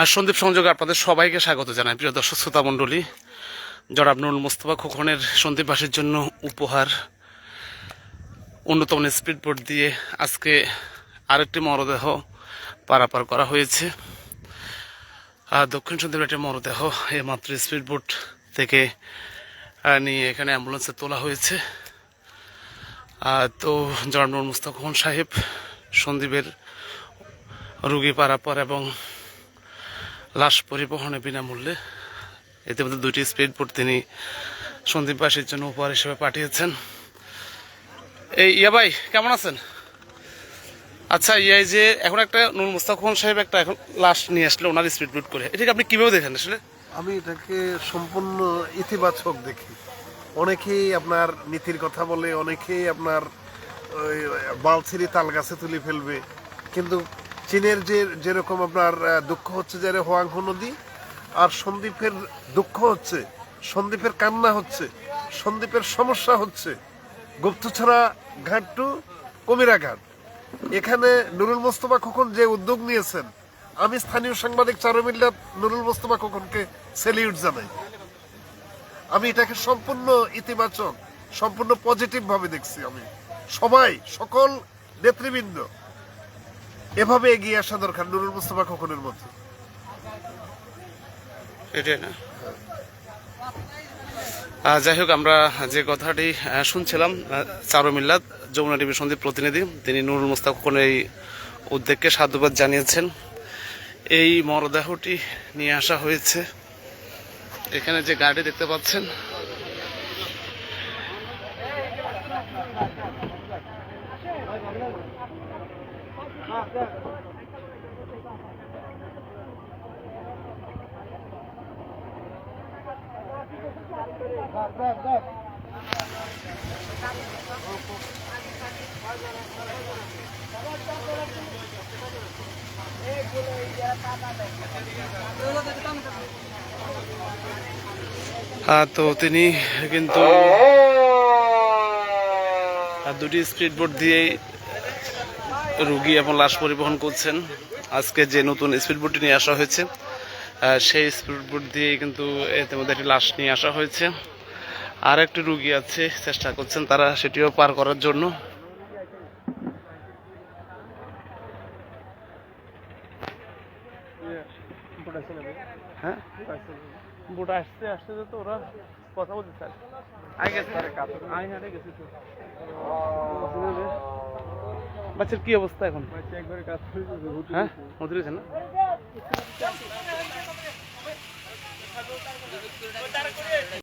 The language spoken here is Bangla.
আর সন্দীপ সংযোগে আপনাদের সবাইকে স্বাগত জানাই। প্রিয় দর্শক, শ্রোতা মণ্ডলী, জনাব নুরুল মোস্তফা খোকনের সন্দীপবাসীর জন্য উপহার উন্নতম স্পিড বোট দিয়ে আজকে আরেকটি মরদেহ পারাপার করা হয়েছে। আর দক্ষিণ সন্দীপের একটি মরদেহ এই মাত্র স্পিড বোট থেকে নিয়ে এখানে অ্যাম্বুলেন্সে তোলা হয়েছে। তো জনাব নুরুল মোস্তফা খোকন সাহেব, সন্দীপের রুগী পারাপার এবং লাশ পরিবহনে বিনামূল্যে। ইতিমধ্যে দুইটি স্পিড বোট তিনি সন্দীপবাসীর জন্য উপহার হিসেবে পাঠিয়েছেন। এই ইয়া ভাই, কেমন আছেন? আচ্ছা ইয়াই যে এখন একটা নুর মুস্তাকুন সাহেব একটা এখন লাশ নিয়ে আসলে ওনার স্পিড বোট করে। এটাকে আপনি কীভাবে দেখেন আসলে? আমি এটাকে সম্পূর্ণ ইতিবাচক দেখি। অনেকেই আপনার নীতির কথা বলে, অনেকেই আপনার বালছিরি তাল গাছে তুলে ফেলবে। কিন্তু চীনের যে যেরকম আপনার দুঃখ হচ্ছে যে হোয়াংহো নদী, আর সন্দ্বীপের দুঃখ হচ্ছে সন্দ্বীপের কান্না হচ্ছে সন্দ্বীপের সমস্যা হচ্ছে গুপ্তছড়া ঘাট টু কমিরা ঘাট। এখানে নুরুল মোস্তফা খোকন যে উদ্যোগ নিয়েছেন, আমি স্থানীয় সাংবাদিক চারুমিল্লা নুরুল মোস্তফা খোকনকে সেলিউট জানাই। আমি এটাকে সম্পূর্ণ ইতিবাচক, সম্পূর্ণ পজিটিভ ভাবে দেখছি আমি। সবাই, সকল নেতৃবৃন্দ এভাবে এগিয়ে আসা দরকার নুরুল মুস্তফা খোকনের মতো এটাই না? যাই হোক আমরা যে কথাটি শুনছিলাম আহ, চারু মিল্লাত যমুনা টিভির সন্দীপ প্রতিনিধি তিনি নুরুল মুস্তাক খোকনের এই উদ্যোগকে সাধুবাদ জানিয়েছেন। এই মরদেহটি নিয়ে আসা হয়েছে। এখানে যে গাড়ি দেখতে পাচ্ছেন তো তিনি কিন্তু দুটি স্পিড বোর্ড দিয়েই রুগী এবং লাশ পরিবহন করছেন। আজকে যে নতুন স্পিড বোটটি নিয়ে আসা হয়েছে সেই স্পিড বোট দিয়েই কিন্তু মধ্যে একটি লাশ নিয়ে আসা হয়েছে। আর একটি রুগী আছে চেষ্টা করছেন তারা সেটিও পার করার জন্য। হ্যাঁ? বোট আসতে আসতে তো ওরা কথা বলতে চায় আই গেছে আই গেছে তো। বাচ্চার কি অবস্থা এখন? হ্যাঁ? মধুরেছে না?